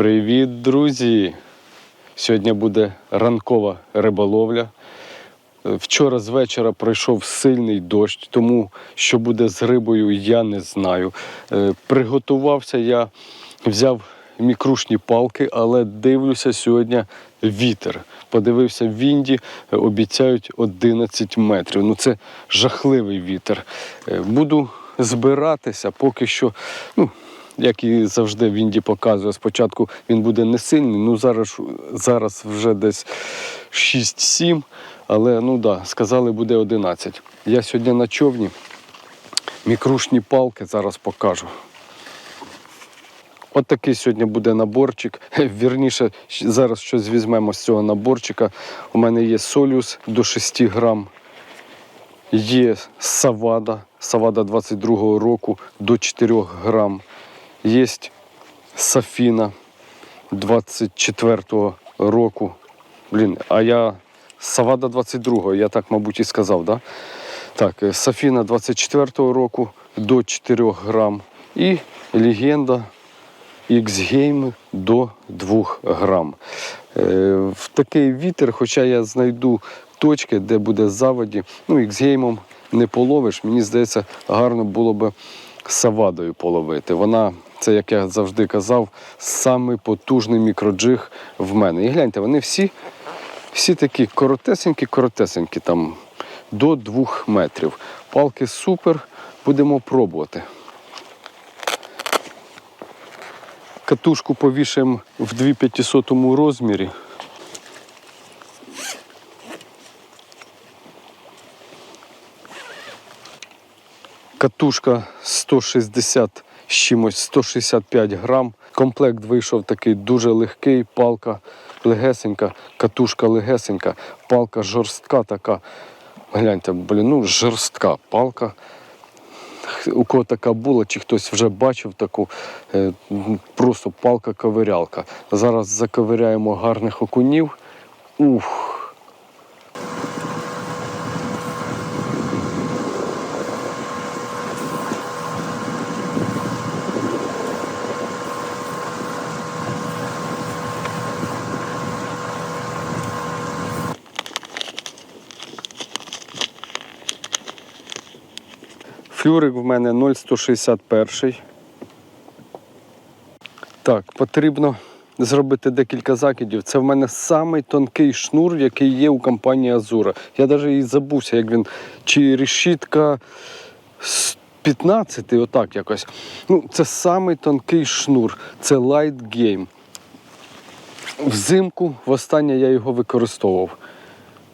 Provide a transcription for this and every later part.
Привіт, друзі! Сьогодні буде ранкова риболовля. Вчора з вечора пройшов сильний дощ, тому що буде з рибою, я не знаю. Е, Приготувався я, взяв мікрушні палки, але дивлюся сьогодні вітер. Подивився в Вінді, обіцяють 11 метрів. Ну це жахливий вітер. Е, Буду збиратися, поки що. Ну, як і завжди в Інді показує, спочатку він буде не сильний, ну зараз, зараз вже десь 6-7, але ну да, сказали, буде 11. Я сьогодні на човні, мікрушні палки зараз покажу. От такий сьогодні буде наборчик. Вірніше, зараз щось візьмемо з цього наборчика. У мене є солюс до 6 грам. Є савада, савада 22-го року до 4 грам. Є сафіна 24-го року. Блін, а я савада 22-го, я так, мабуть, і сказав, да? Так, е, сафіна 24-го року до 4 грам. І легенда X-Game до 2 грам. Е, В такий вітер, хоча я знайду точки, де буде заводі, ну, X-Game не половиш, мені здається, гарно було би савадою половити. Вона, це як я завжди казав, самий потужний мікроджиг в мене. І гляньте, вони всі, всі такі коротесенькі, коротесенькі, там до 2 метрів. Палки супер, будемо пробувати. Катушку повішаємо в 2500 розмірі. Катушка 160 з чимось 165 грам. Комплект вийшов такий дуже легкий, палка легесенька, катушка легесенька, палка жорстка така. Гляньте, блін, ну жорстка палка. У кого така була, чи хтось вже бачив таку, е, просто палка-ковирялка. Зараз заковиряємо гарних окунів. Ух. Флюрик в мене 0,161. Так, потрібно зробити декілька закидів. Це в мене самий тонкий шнур, який є у компанії Азура. Я навіть і забувся, як він. Чи решітка з 15, отак якось. Ну, це самий тонкий шнур. Це Light Game. Взимку востаннє я його використовував.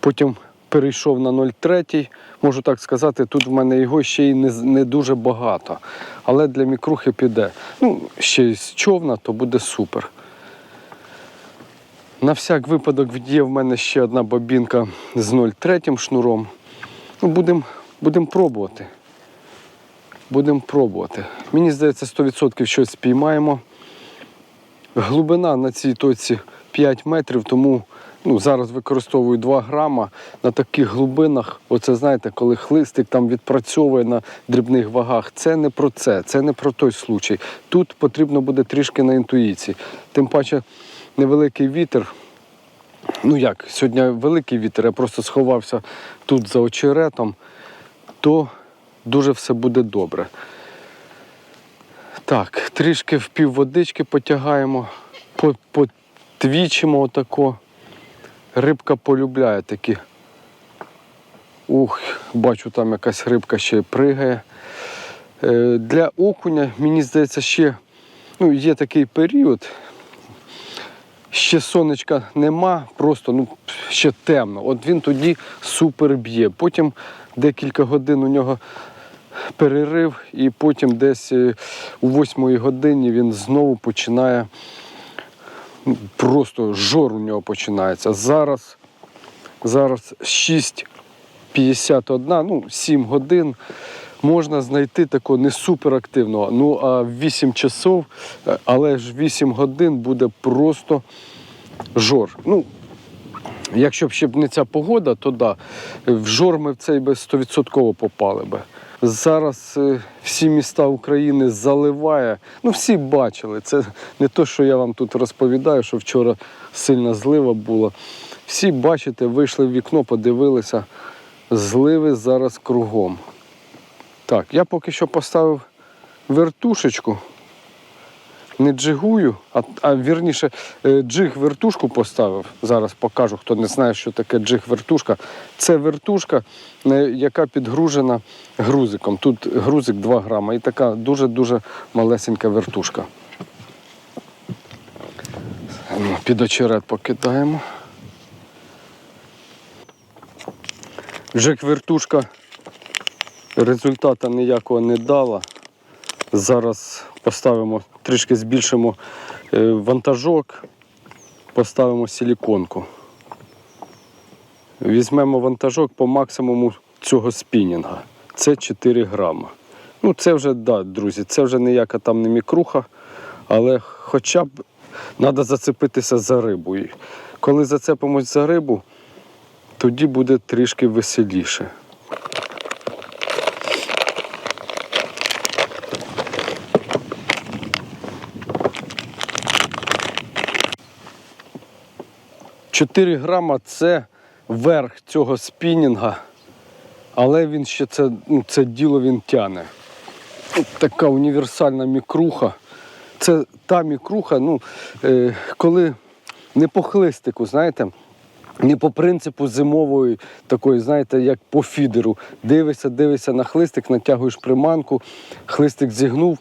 Потім перейшов на 0,3. Можу так сказати, тут в мене його ще й не, не дуже багато. Але для мікрухи піде. Ну, ще й з човна, то буде супер. На всяк випадок є в мене ще одна бобінка з 0,3 шнуром. Ну, будемо будем пробувати. Будемо пробувати. Мені здається, 100% щось спіймаємо. Глибина на цій точці 5 метрів, тому ну, зараз використовую 2 грама на таких глибинах. Оце знаєте, коли хлистик там відпрацьовує на дрібних вагах. Це не про це, це не про той случай. Тут потрібно буде трішки на інтуїції. Тим паче невеликий вітер. Ну як, сьогодні великий вітер, я просто сховався тут за очеретом, то дуже все буде добре. Так, трішки в пів водички потягаємо, по- потвічимо отако. Рибка полюбляє такі. Ух, бачу, там якась рибка ще пригає. Е, Для окуня, мені здається, ще ну, є такий період. Ще сонечка нема, просто ну, ще темно. От він тоді супер б'є. Потім декілька годин у нього перерив, і потім десь е, у восьмої годині він знову починає. Просто жор у нього починається. Зараз, зараз 6.51, ну 7 годин. Можна знайти такого не суперактивного. Ну а в 8 часов, е, але ж 8 годин буде просто жор. Ну, Якщо б ще б не ця погода, то да, в жор ми в цей би 100% попали би. Зараз е, всі міста України заливає. Ну, всі бачили. Це не те, що я вам тут розповідаю, що вчора сильна злива була. Всі бачите, вийшли в вікно, подивилися. Зливи зараз кругом. Так, я поки що поставив вертушечку. Не джигую, а, а вірніше, е, джиг-вертушку поставив. Зараз покажу, хто не знає, що таке джиг-вертушка. Це вертушка, е, яка підгружена грузиком. Тут грузик 2 грама і така дуже-дуже малесенька вертушка. Ну, Під очерет покидаємо. Джиг-вертушка результата ніякого не дала. Зараз поставимо, трішки збільшимо е, вантажок, поставимо силіконку. Візьмемо вантажок по максимуму цього спінінга. Це 4 грама. Ну, це вже, да, друзі, це вже ніяка там не мікруха, але хоча б треба зацепитися за рибу. Коли зацепимось за рибу, тоді буде трішки веселіше. Чотири грама це верх цього спінінга, але він ще це, ну, це діло він тяне. Така універсальна мікруха. Це та мікруха, ну, е, коли не по хлистику, знаєте, не по принципу зимової, такої, знаєте, як по фідеру. Дивишся, дивишся на хлистик, натягуєш приманку, хлистик зігнув.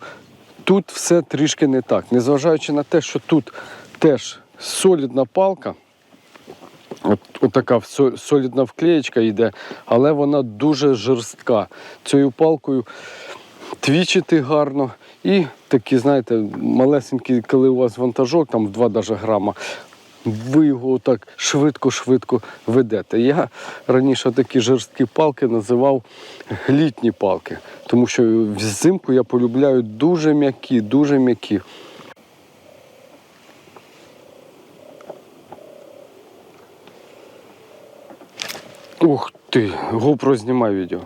Тут все трішки не так. Незважаючи на те, що тут теж солідна палка, От, от така солідна вклеєчка йде, але вона дуже жорстка. Цією палкою твічити гарно. І такі, знаєте, малесенькі, коли у вас вантажок, там в 2 даже грама, ви його так швидко-швидко ведете. Я раніше такі жорсткі палки називав літні палки, тому що взимку я полюбляю дуже м'які, дуже м'які. Ух ти, GoPro знімай відео.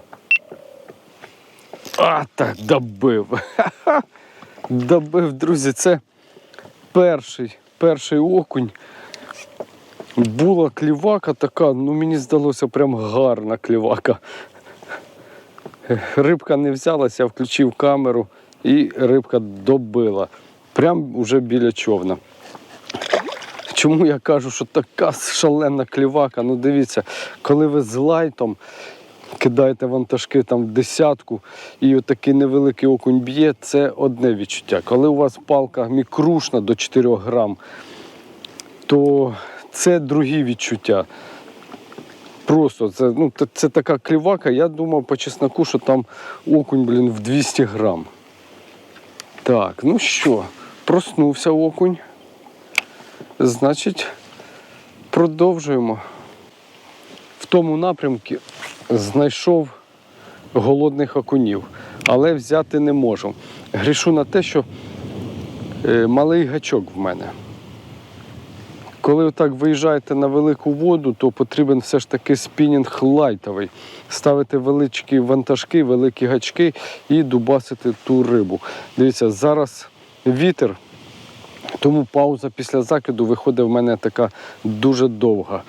А, так, добив. Добив, друзі, це перший, перший окунь. Була клівака така, ну мені здалося прям гарна клівака. Рибка не взялася, я включив камеру і рибка добила. Прям уже біля човна. Чому я кажу, що така шалена клівака? Ну дивіться, коли ви з лайтом кидаєте вантажки там в десятку і отакий невеликий окунь б'є, це одне відчуття. Коли у вас палка мікрушна до 4 грам, то це другі відчуття. Просто це, ну, це, така клівака. Я думав по чесноку, що там окунь, блін, в 200 грам. Так, ну що, проснувся окунь. Значить, продовжуємо. В тому напрямку знайшов голодних окунів, але взяти не можу. Грішу на те, що е, малий гачок в мене. Коли отак виїжджаєте на велику воду, то потрібен все ж таки спінінг лайтовий. Ставити величкі вантажки, великі гачки і дубасити ту рибу. Дивіться, зараз вітер, тому пауза після закиду виходить в мене така дуже довга.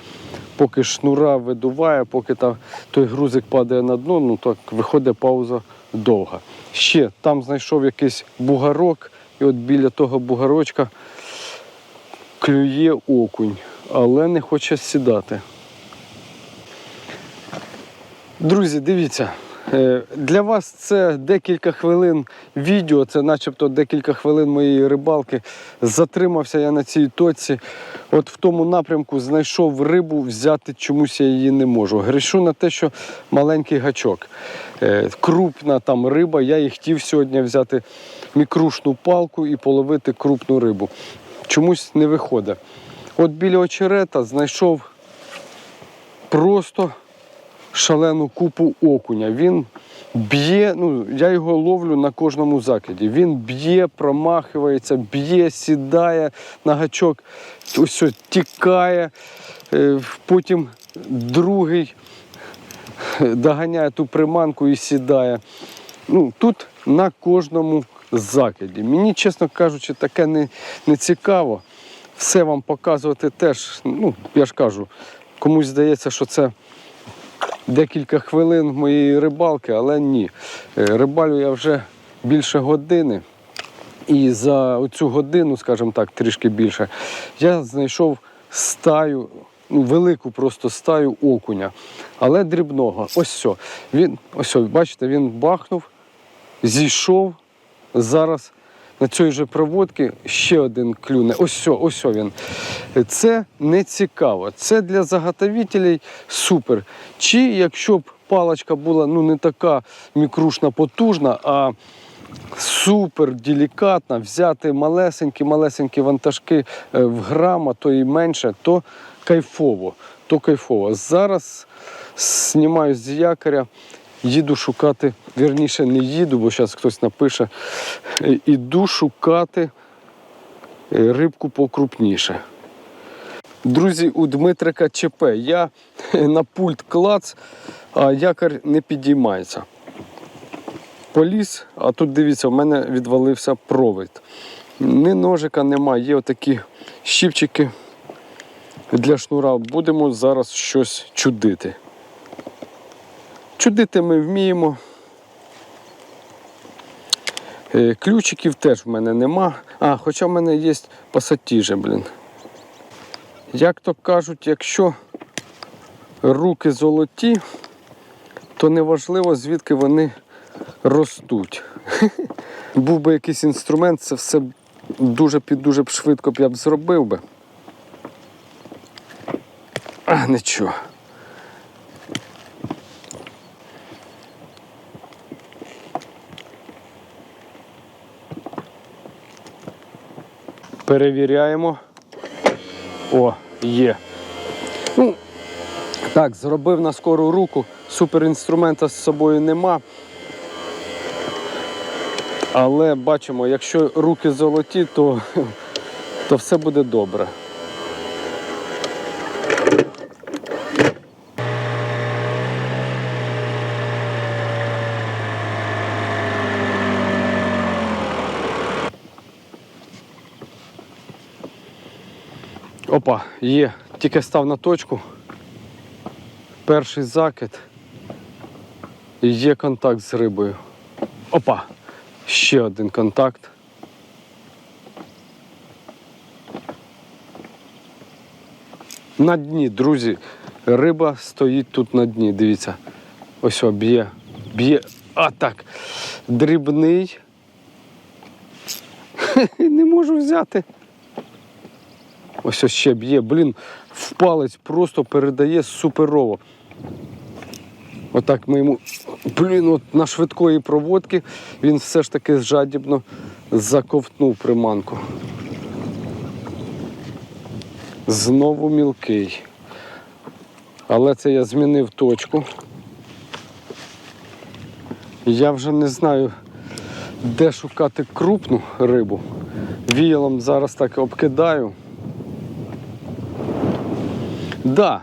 Поки шнура видуває, поки та, той грузик падає на дно, ну так виходить пауза довга. Ще там знайшов якийсь бугарок, і от біля того бугарочка клює окунь, але не хоче сідати. Друзі, дивіться, для вас це декілька хвилин відео, це начебто декілька хвилин моєї рибалки. Затримався я на цій точці. От в тому напрямку знайшов рибу, взяти чомусь я її не можу. Грішу на те, що маленький гачок. Е, Крупна там риба, я і хотів сьогодні взяти мікрушну палку і половити крупну рибу. Чомусь не виходить. От біля очерета знайшов просто шалену купу окуня. Він б'є, ну я його ловлю на кожному закиді. Він б'є, промахується, б'є, сідає на гачок, ось тікає. Е, Потім другий доганяє ту приманку і сідає. Ну, тут на кожному закиді. Мені, чесно кажучи, таке не, не цікаво. Все вам показувати теж, ну, я ж кажу, комусь здається, що це декілька хвилин моєї рибалки, але ні. Е, Рибалю я вже більше години. І за цю годину, скажімо так, трішки більше, я знайшов стаю, ну, велику просто стаю окуня, але дрібного. Ось все. Він, ось, бачите, він бахнув, зійшов. Зараз на цій же проводці ще один клюне. Ось ось він. Це не цікаво. Це для заготовителей супер. Чи якщо б паличка була ну, не така мікрушна, потужна, а супер делікатна, взяти малесенькі, малесенькі вантажки е, в грама, то і менше, то кайфово. То кайфово. Зараз знімаю з якоря, їду шукати, вірніше не їду, бо зараз хтось напише. е, Іду шукати е, рибку покрупніше. Друзі, у Дмитрика ЧП. Я на пульт клац, а якорь не підіймається поліз, а тут дивіться, в мене відвалився провід. Ні ножика немає, є отакі щіпчики для шнура. Будемо зараз щось чудити. Чудити ми вміємо. Е, Ключиків теж в мене нема. А, хоча в мене є пасатіжі, блін. Як то кажуть, якщо руки золоті, то неважливо, звідки вони ростуть. Був би якийсь інструмент, це все дуже під дуже б швидко б я б зробив би. А, нічого. Перевіряємо. О, є. Ну, так, зробив на скору руку. Суперінструмента з собою нема. Але бачимо, якщо руки золоті, то, то все буде добре. Опа, є. Тільки став на точку. Перший закид. Є контакт з рибою. Опа! Ще один контакт. На дні, друзі. Риба стоїть тут на дні. Дивіться. Ось о, б'є. Б'є. А так. Дрібний. Не можу взяти. Ось ось ще б'є. Блін, в палець просто передає суперово. Отак ми йому. Блін, от на швидкої проводки він все ж таки жадібно заковтнув приманку. Знову мілкий. Але це я змінив точку. Я вже не знаю, де шукати крупну рибу. Віялом зараз так обкидаю. Да,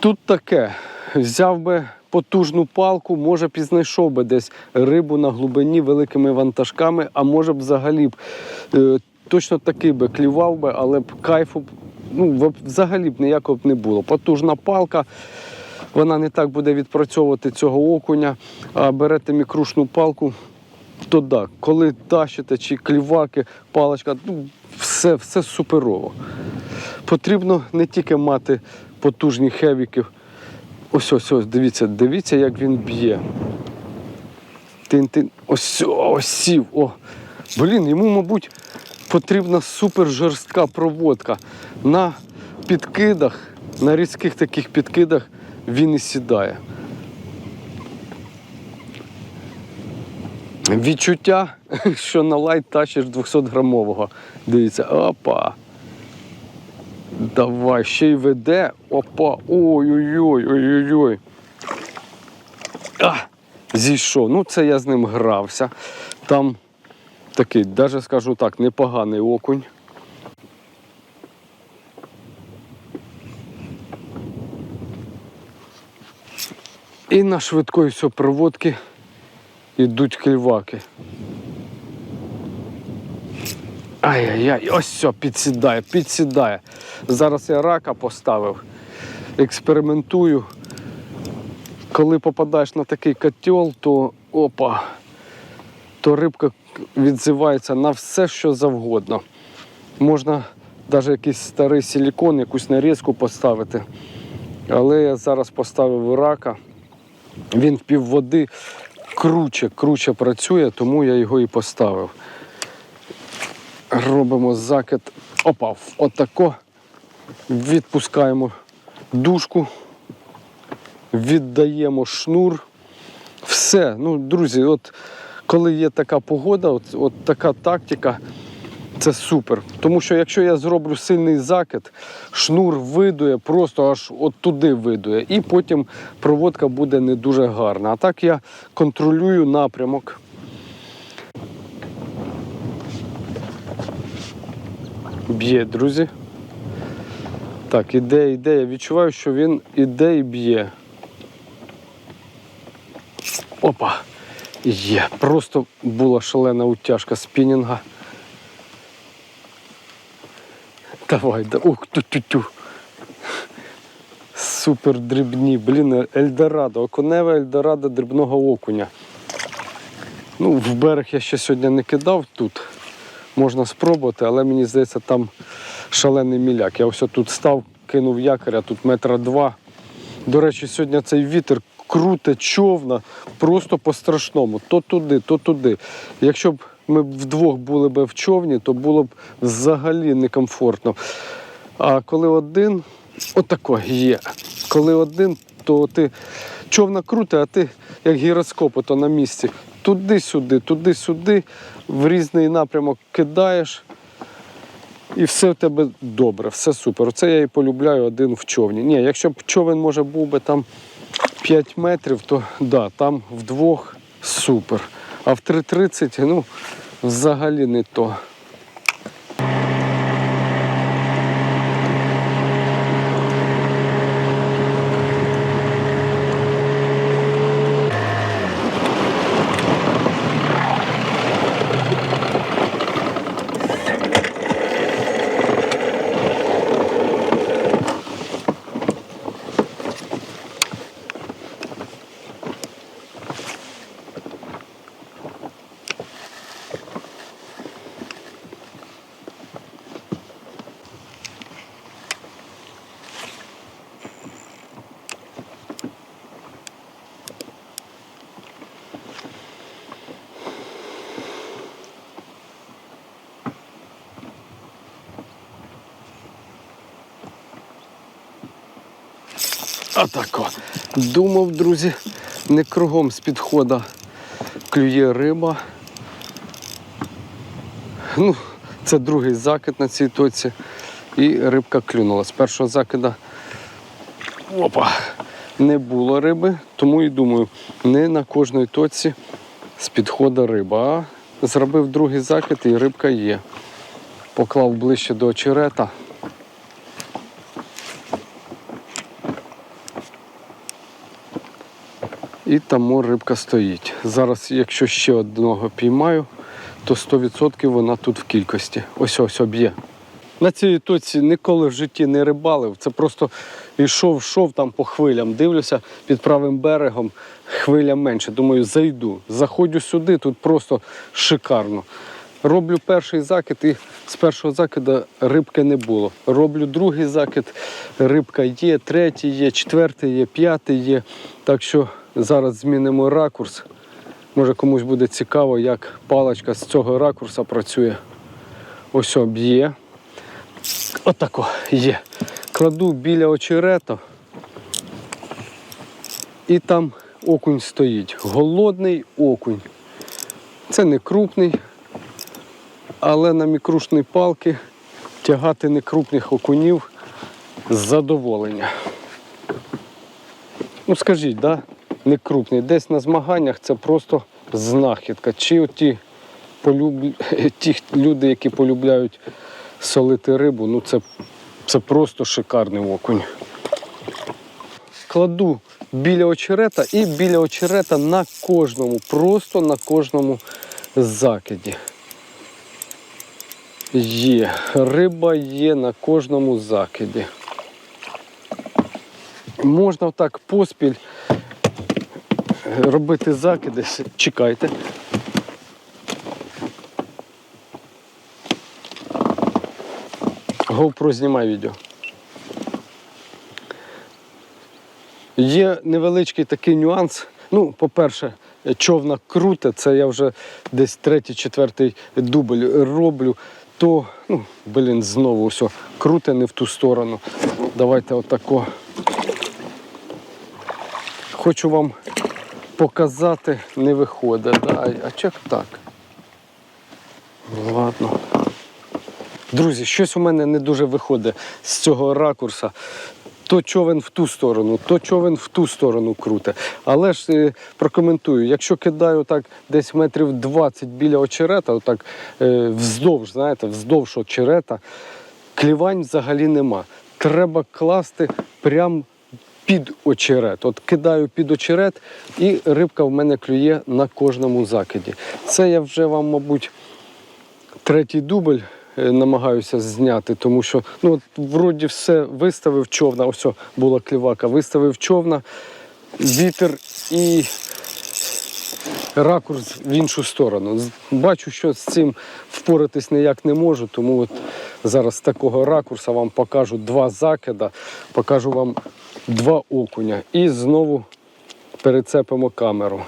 тут таке. Взяв би потужну палку, може б і знайшов би десь рибу на глибині великими вантажками, а може б взагалі б е, точно такий би клював би, але б кайфу ну, взагалі б ніякого б не було. Потужна палка, вона не так буде відпрацьовувати цього окуня, а берете мікрушну палку, то так, коли тащите чи кліваки, паличка, ну, все, все суперово. Потрібно не тільки мати потужні хевіки. Ось ось ось, дивіться, дивіться, як він б'є. Тин-тин. Ось, ось сів. О. Блін, йому, мабуть, потрібна супер жорстка проводка. На підкидах, на різких таких підкидах він і сідає. Відчуття, що на лайт тащиш 200 грамового. Дивіться, опа. Давай, ще й веде. Опа. Ой-ой-ой, ой-ой-ой. Зійшов. Ну, це я з ним грався. Там такий, навіть скажу так, непоганий окунь. І на швидкої все проводки йдуть кліваки. Ай-яй-яй, ось все, підсідає, підсідає. Зараз я рака поставив, експериментую. Коли попадаєш на такий котел, то опа, то рибка відзивається на все, що завгодно. Можна навіть якийсь старий силікон, якусь нарізку поставити. Але я зараз поставив рака. Він пів води круче, круче працює, тому я його і поставив. Робимо закид. Опа, отако. Відпускаємо дужку, віддаємо шнур. Все. Ну, друзі, от коли є така погода, от, от така тактика, це супер. Тому що якщо я зроблю сильний закид, шнур видує, просто аж от туди видує. І потім проводка буде не дуже гарна. А так я контролюю напрямок. Б'є, друзі. Так, іде, іде. Я відчуваю, що він іде і б'є. Опа! Є. Просто була шалена утяжка спінінга. Давай, да. Ух, тю-тю-тю. Супер дрібні. Блін, Ельдорадо. Окуневе Ельдорадо дрібного окуня. Ну, в берег я ще сьогодні не кидав тут. Можна спробувати, але мені здається, там шалений міляк. Я ось тут став, кинув якоря, тут метра два. До речі, сьогодні цей вітер круте човна просто по-страшному. То туди, то туди. Якщо б ми вдвох були б в човні, то було б взагалі некомфортно. А коли один, отако є. Коли один, то ти човна круте, а ти як гіроскоп, то на місці. Туди-сюди, туди-сюди, в різний напрямок кидаєш. І все в тебе добре, все супер. Оце я і полюбляю один в човні. Ні, якщо б човен може був би там 5 метрів, то да, там вдвох супер. А в 3.30, ну, взагалі не то. Думав, друзі, не кругом з підхода клює риба. Ну, це другий закид на цій тоці. І рибка клюнула. З першого закида опа, не було риби, тому і думаю, не на кожній тоці з підхода риба. А зробив другий закид і рибка є. Поклав ближче до очерета. І там рибка стоїть. Зараз, якщо ще одного піймаю, то 100% вона тут в кількості. Ось ось об'є. На цій точці ніколи в житті не рибалив. Це просто йшов, йшов там по хвилям. Дивлюся під правим берегом, хвиля менше. Думаю, зайду. Заходжу сюди, тут просто шикарно. Роблю перший закид і з першого закиду рибки не було. Роблю другий закид, рибка є, третій є, четвертий є, п'ятий є. Так що зараз змінимо ракурс. Може комусь буде цікаво, як паличка з цього ракурса працює. Ось б'є. Отако є. Кладу біля очерета. І там окунь стоїть. Голодний окунь. Це не крупний, але на мікрушні палки тягати некрупних окунів з задоволення. Ну скажіть, да? Не крупний. Десь на змаганнях це просто знахідка. Чи ті, полюб... ті люди, які полюбляють солити рибу, ну це, це просто шикарний окунь. Кладу біля очерета і біля очерета на кожному, просто на кожному закиді. Є, риба є на кожному закиді. Можна так поспіль робити закиди. Чекайте. GoPro знімай відео. Є невеличкий такий нюанс. Ну, по-перше, човна круте, це я вже десь третій, четвертий дубль роблю, то, ну, блін, знову все, круте не в ту сторону. Давайте отако. Хочу вам показати, не виходить. Да? А чек так. Ладно. Друзі, щось у мене не дуже виходить з цього ракурса. То човен в ту сторону, то човен в ту сторону круте. Але ж е, прокоментую, якщо кидаю так десь метрів 20 біля очерета, отак е, вздовж, знаєте, вздовж очерета, клівань взагалі нема. Треба класти прямо під очерет. От кидаю під очерет, і рибка в мене клює на кожному закиді. Це я вже вам, мабуть, третій дубль е, намагаюся зняти, тому що ну, от, вроді все виставив човна, ось була клівака, виставив човна, вітер і ракурс в іншу сторону. Бачу, що з цим впоратись ніяк не можу, тому от зараз такого ракурса вам покажу два закида, покажу вам два окуня і знову перецепимо камеру.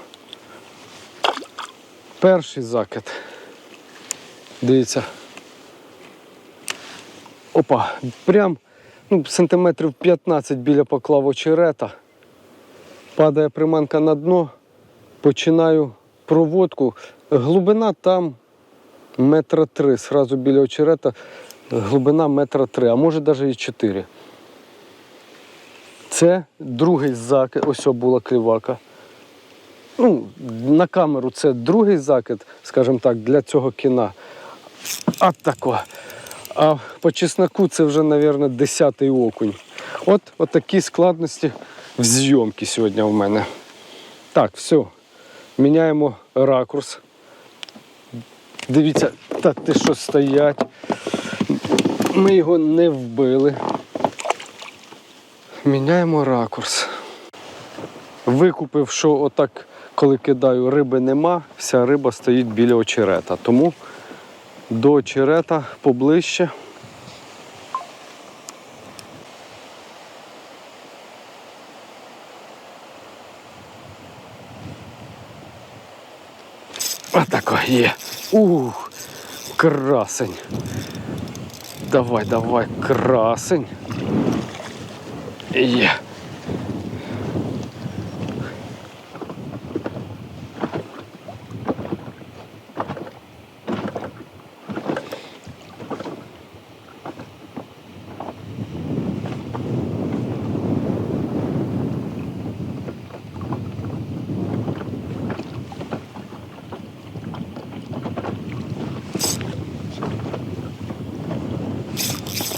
Перший закид. Дивіться. Опа, прям ну, сантиметрів 15 біля поклав очерета. Падає приманка на дно, починаю проводку. Глибина там метра три. Сразу біля очерета глибина метра три, а може навіть і чотири. Це другий закид. Ось була клівака. Ну, на камеру це другий закид, скажімо так, для цього кіна. А тако. А по чесноку це вже, мабуть, десятий окунь. От, от такі складності в зйомці сьогодні в мене. Так, все. Міняємо ракурс. Дивіться, та ти що стоять. Ми його не вбили. Міняємо ракурс. Викупив, що отак, коли кидаю, риби нема, вся риба стоїть біля очерета. Тому до очерета поближче. Отако є. Ух, красень. Давай, давай, красень. Є.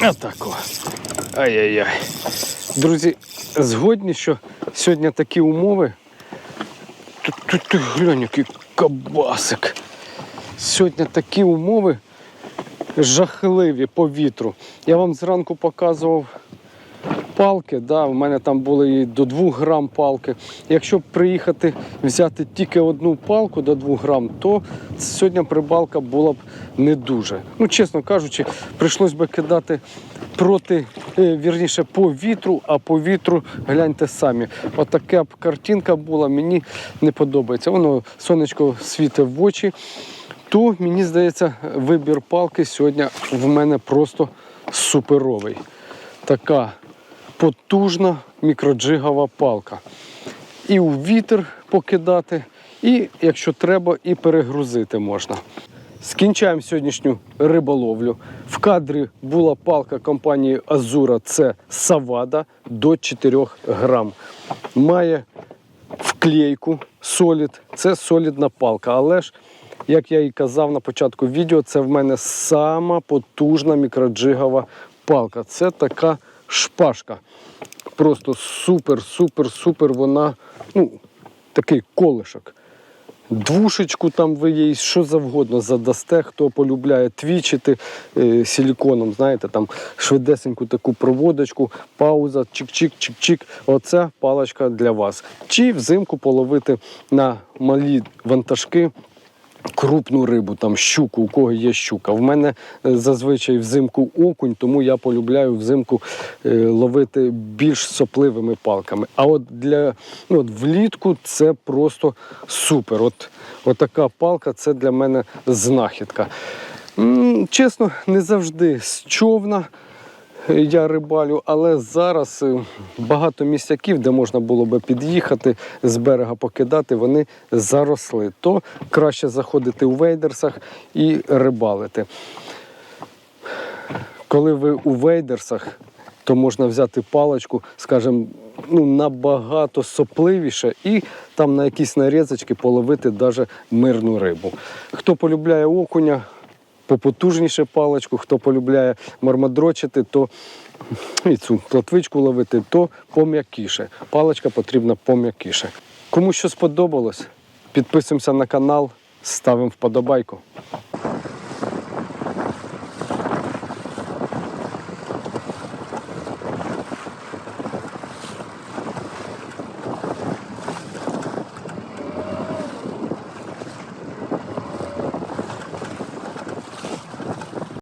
Отако. Ай-яй-яй. Друзі, згодні, що сьогодні такі умови. Тут, тут тут глянь, який кабасик. Сьогодні такі умови жахливі по вітру. Я вам зранку показував палки, да, в мене там були і до 2 грам палки. Якщо приїхати взяти тільки одну палку до 2 грам, то сьогодні прибалка була б не дуже. Ну, чесно кажучи, прийшлось би кидати проти, е, вірніше, по вітру, а по вітру гляньте самі. Отака б картинка була, мені не подобається. Воно сонечко світить в очі. То мені здається, вибір палки сьогодні в мене просто суперовий. Така потужна мікроджигова палка. І у вітер покидати, і, якщо треба, і перегрузити можна. Скінчаємо сьогоднішню риболовлю. В кадрі була палка компанії Азура. Це Савада до 4 грам. Має вклейку солід. Це солідна палка. Але ж, як я і казав на початку відео, це в мене сама потужна мікроджигова палка. Це така шпажка. Просто супер, супер, супер. Вона, ну, такий колишок. Двушечку там ви їй що завгодно задасте, хто полюбляє твічити е, силіконом, знаєте, там швидесеньку таку проводочку, пауза, чик-чик, чик-чик. Оця паличка для вас. Чи взимку половити на малі вантажки крупну рибу, там щуку, у кого є щука. В мене е, зазвичай взимку окунь, тому я полюбляю взимку е, ловити більш сопливими палками. А от для ну, от влітку це просто супер. От, от така палка це для мене знахідка. Чесно, не завжди з човна я рибалю, але зараз е, багато місцяків, де можна було би під'їхати з берега покидати, вони заросли. То краще заходити у вейдерсах і рибалити. Коли ви у вейдерсах, то можна взяти паличку, скажімо, ну, набагато сопливіше і там на якісь нарізочки половити навіть мирну рибу. Хто полюбляє окуня, попотужніше паличку, хто полюбляє мармадрочити, то і цю платвичку ловити, то пом'якіше. Паличка потрібна пом'якіше. Кому що сподобалось, підписуємося на канал, ставимо вподобайку.